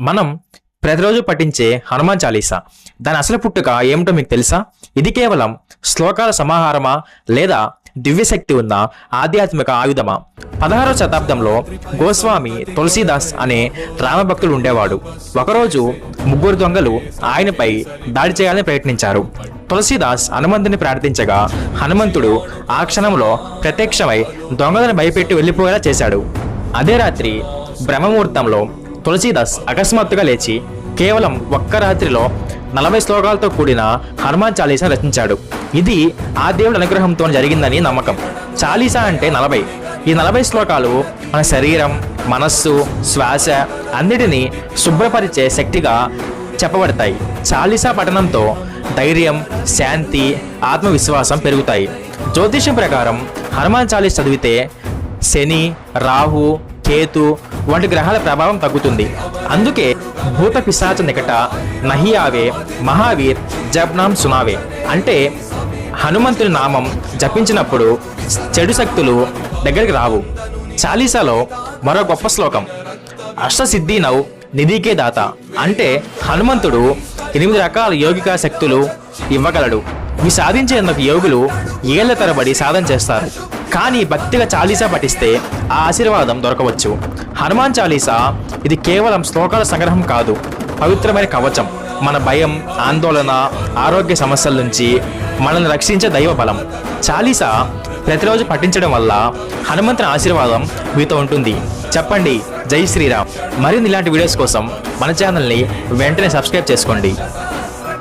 మనం ప్రతిరోజు పఠించే హనుమాన్ చాలీసా? దాని అసలు పుట్టుక ఏమిటో మీకు తెలుసా? ఇది కేవలం శ్లోకాల సమాహారమా లేదా దివ్యశక్తి ఉన్న ఆధ్యాత్మిక ఆయుధమా? పదహారవ శతాబ్దంలో గోస్వామి తులసీదాస్ అనే రామభక్తుడు ఉండేవాడు. ఒకరోజు ముగ్గురు దొంగలు ఆయనపై దాడి చేయాలని ప్రయత్నించారు. తులసీదాస్ హనుమంతుని ప్రార్థించగా హనుమంతుడు ఆ క్షణంలో ప్రత్యక్షమై దొంగలను భయపెట్టి వెళ్ళిపోయేలా చేశాడు. అదే రాత్రి బ్రహ్మముహూర్తంలో తులసీదాస్ అకస్మాత్తుగా లేచి కేవలం ఒక్క రాత్రిలో నలభై శ్లోకాలతో కూడిన హనుమాన్ చాలీసా రచించాడు. ఇది ఆ దేవుడి అనుగ్రహంతో జరిగిందని నమ్మకం. చాలీసా అంటే నలభై. ఈ నలభై శ్లోకాలు మన శరీరం మనస్సు శ్వాస అన్నిటినీ శుభ్రపరిచే శక్తిగా చెప్పబడతాయి. చాలీసా పఠనంతో ధైర్యం శాంతి ఆత్మవిశ్వాసం పెరుగుతాయి. జ్యోతిష్యం ప్రకారం హనుమాన్ చాలీస్ చదివితే శని రాహు కేతు వంటి గ్రహాల ప్రభావం తగ్గుతుంది. అందుకే భూత పిశాచ నికట నహియావే మహావీర్ జబ్నాం సునావే. అంటే హనుమంతుని నామం జపించినప్పుడు చెడు శక్తులు దగ్గరికి రావు. చాలీసాలో మరో గొప్ప శ్లోకం. అష్టసిద్ధి నౌ నిధికే దాత. అంటే హనుమంతుడు ఎనిమిది రకాల యోగిక శక్తులు ఇవ్వగలడు. ఇవి సాధించేందుకు యోగులు ఏళ్ళ తరబడి సాధన చేస్తారు. కానీ భక్తిగా చాలీసా పఠిస్తే ఆ ఆశీర్వాదం దొరకవచ్చు. హనుమాన్ చాలీసా ఇది కేవలం శ్లోకాల సంగ్రహం కాదు పవిత్రమైన కవచం. మన భయం ఆందోళన ఆరోగ్య సమస్యల నుంచి మనల్ని రక్షించే దైవ బలం. చాలీసా ప్రతిరోజు పఠించడం వల్ల హనుమంతుని ఆశీర్వాదం మీతో ఉంటుంది. చెప్పండి జై శ్రీరామ్. మరిన్ని ఇలాంటి వీడియోస్ కోసం మన ఛానల్ని వెంటనే సబ్స్క్రైబ్ చేసుకోండి.